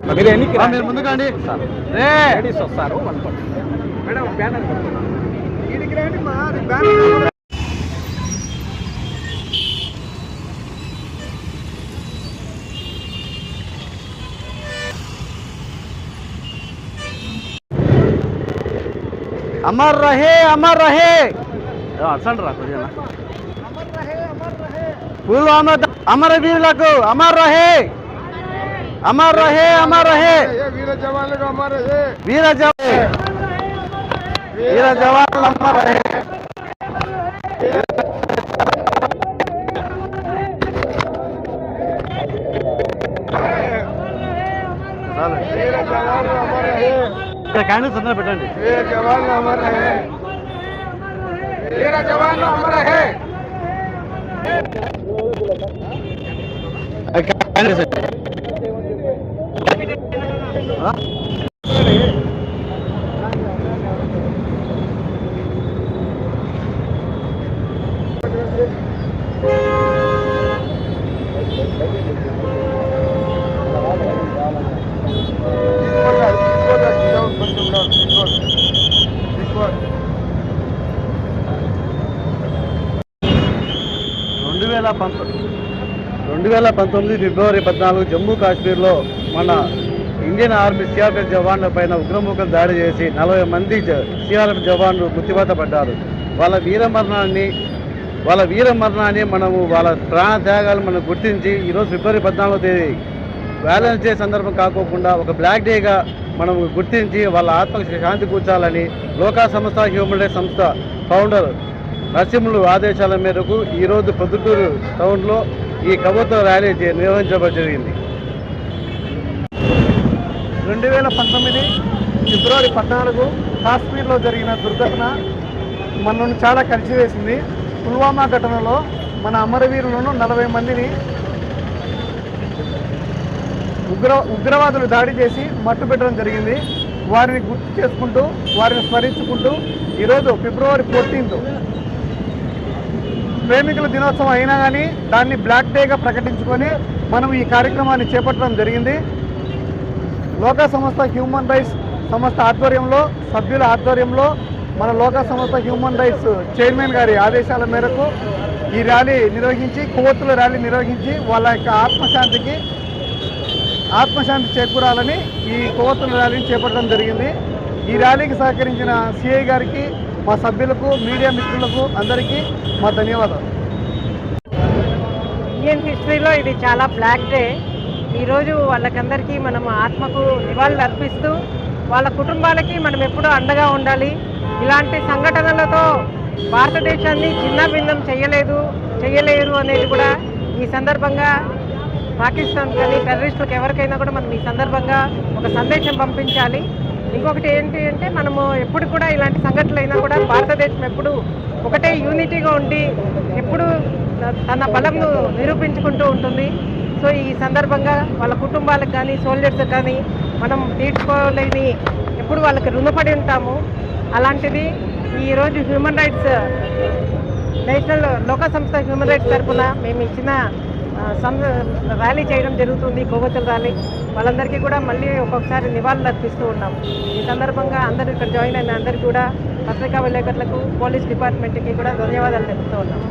మీరు ఎన్నికి ఆ, మీరు ముందుకు రండి. రే. లేడీస్ వస్తారు వన్ మేడం బ్యానర్ అమర్ రహే అమర్ రహే. అసలు రా కొద్దిగా. పుల్వామా అమరవీరులకు అమర్ రహే. అమర్ రహే అమర్ రహే. వీర జవాన్లకు అమర్ రహే. వీర జవాన్ వీర జవాన్ అమర్ రహే చాలు. వీర జవాన్లు అమర్ రహే ఇక్కడ క్యాండిల్స్ అందరూ పెట్టండి వీర జవాన్లు అమర్ రహే వీర జవాన్లు అమర్ రహే క్యాండిల్స్ పెట్టండి. ఆ? రెండు వేల పంతొమ్మిది రెండు వేల పంతొమ్మిది ఫిబ్రవరి పద్నాలుగు జమ్మూ కాశ్మీర్లో మన ఇండియన్ ఆర్మీ సిఆర్పిఎఫ్ జవాన్ల పైన ఉగ్రముఖం దాడి చేసి నలభై మంది జ- సిఆర్ఎఫ్ జవాన్లు మృత్యువాత పడ్డారు. వాళ్ళ వీరమరణాన్ని వాళ్ళ వీరమరణాన్ని మనము వాళ్ళ ప్రాణ త్యాగాలు మనం గుర్తించి ఈరోజు ఫిబ్రవరి పద్నాలుగో తేదీ వ్యాలెన్స్ డే సందర్భం కాకోకుండా ఒక బ్లాక్ డేగా మనం గుర్తించి వాళ్ళ ఆత్మకు శాంతి కూర్చాలని లోకా సంస్థ హ్యూమన్ రైట్స్ సంస్థ ఫౌండర్ నరసింహులు ఆదేశాల మేరకు ఈరోజు పొద్దుటూరు టౌన్లో ఈ కబోత్సవ ర్యాలీ చే- నిర్వహించడం జరిగింది. రెండు వేల పంతొమ్మిది ఫిబ్రవరి పద్నాలుగు కాశ్మీర్లో జరిగిన దుర్ఘటన మనను చాలా కలిసివేసింది పుల్వామా ఘటనలో మన అమరవీరులను నలభై మందిని ఉగ్ర ఉగ్రవాదులు దాడి చేసి మట్టు పెట్టడం జరిగింది. వారిని గుర్తు చేసుకుంటూ వారిని స్మరించుకుంటూ ఈరోజు ఫిబ్రవరి ఫోర్టీన్త్ ప్రేమికుల దినోత్సవం అయినా కానీ దాన్ని బ్లాక్ డేగా ప్రకటించుకొని మనం ఈ కార్యక్రమాన్ని చేపట్టడం జరిగింది. లోక సంస్థ హ్యూమన్ రైట్స్ సంస్థ ఆధ్వర్యంలో సభ్యుల ఆధ్వర్యంలో మన లోక సంస్థ హ్యూమన్ రైట్స్ చైర్మన్ గారి ఆదేశాల మేరకు ఈ ర్యాలీ నిర్వహించి కొవ్వొత్తుల ర్యాలీ నిర్వహించి వాళ్ళ యొక్క ఆత్మశాంతికి ఆత్మశాంతి చేకూరాలని ఈ కొవ్వొత్తుల ర్యాలీని చేపట్టడం జరిగింది. ఈ ర్యాలీకి సహకరించిన సిఐ గారికి మా సభ్యులకు మీడియా మిత్రులకు అందరికీ మా ధన్యవాదాలు. ఇండియన్ హిస్టరీలో ఇది చాలా బ్లాక్ డే ఈరోజు వాళ్ళకందరికీ మనం ఆత్మకు నివాళులు అర్పిస్తూ వాళ్ళ కుటుంబాలకి మనం ఎప్పుడూ అండగా ఉండాలి. ఇలాంటి సంఘటనలతో భారతదేశాన్ని చిన్న భిన్నం చేయలేదు చేయలేరు అనేది కూడా ఈ సందర్భంగా పాకిస్తాన్ కానీ టెర్రరిస్టులకు ఎవరికైనా కూడా మనం ఈ సందర్భంగా ఒక సందేశం పంపించాలి. ఇంకొకటి ఏంటి అంటే మనము ఎప్పుడు కూడా ఇలాంటి సంఘటనలు అయినా కూడా భారతదేశం ఎప్పుడు ఒకటే యూనిటీగా ఉండి ఎప్పుడు తన బలంను నిరూపించుకుంటూ ఉంటుంది. సో ఈ సందర్భంగా వాళ్ళ కుటుంబాలకు కానీ సోల్జర్స్ కానీ మనం తీర్చుకోలేని ఎప్పుడు వాళ్ళకి రుణపడి ఉంటాము. అలాంటిది ఈరోజు హ్యూమన్ రైట్స్ నేషనల్ లోక సంస్థ హ్యూమన్ రైట్స్ తరఫున మేము ఇచ్చిన ర్యాలీ చేయడం జరుగుతుంది కొవ్వొత్తుల ర్యాలీ. వాళ్ళందరికీ కూడా మళ్ళీ ఒక్కొక్కసారి నివాళులు అర్పిస్తూ ఉన్నాం ఈ సందర్భంగా అందరూ ఇక్కడ జాయిన్ అయిన అందరికీ కూడా పత్రికా విలేకరులకు పోలీస్ డిపార్ట్మెంట్కి కూడా ధన్యవాదాలు తెలుపుతూ ఉన్నాం